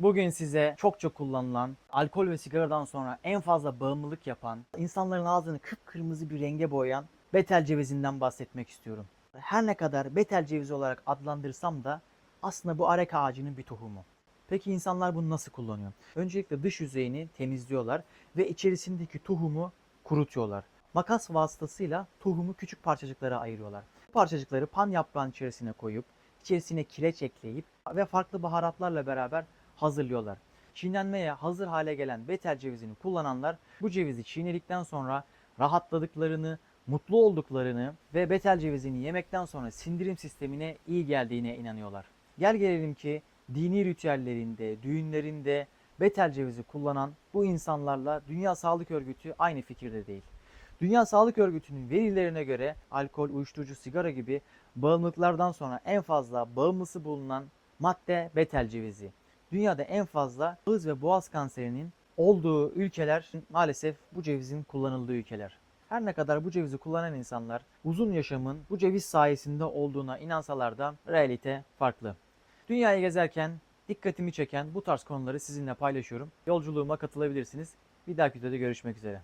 Bugün size çok çok kullanılan, alkol ve sigaradan sonra en fazla bağımlılık yapan, insanların ağzını kıpkırmızı bir renge boyayan betel cevizinden bahsetmek istiyorum. Her ne kadar betel cevizi olarak adlandırsam da aslında bu arek ağacının bir tohumu. Peki insanlar bunu nasıl kullanıyor? Öncelikle dış yüzeyini temizliyorlar ve içerisindeki tohumu kurutuyorlar. Makas vasıtasıyla tohumu küçük parçacıklara ayırıyorlar. Bu parçacıkları pan yaprağın içerisine koyup içerisine kireç ekleyip ve farklı baharatlarla beraber hazırlıyorlar. Çiğnenmeye hazır hale gelen betel cevizini kullananlar bu cevizi çiğnedikten sonra rahatladıklarını, mutlu olduklarını ve betel cevizini yemekten sonra sindirim sistemine iyi geldiğine inanıyorlar. Gel gelelim ki dini ritüellerinde, düğünlerinde betel cevizi kullanan bu insanlarla Dünya Sağlık Örgütü aynı fikirde değil. Dünya Sağlık Örgütü'nün verilerine göre alkol, uyuşturucu, sigara gibi bağımlılıklardan sonra en fazla bağımlısı bulunan madde betel cevizi. Dünyada en fazla ağız ve boğaz kanserinin olduğu ülkeler maalesef bu cevizin kullanıldığı ülkeler. Her ne kadar bu cevizi kullanan insanlar uzun yaşamın bu ceviz sayesinde olduğuna inansalar da realite farklı. Dünyayı gezerken dikkatimi çeken bu tarz konuları sizinle paylaşıyorum. Yolculuğuma katılabilirsiniz. Bir dahaki videoda görüşmek üzere.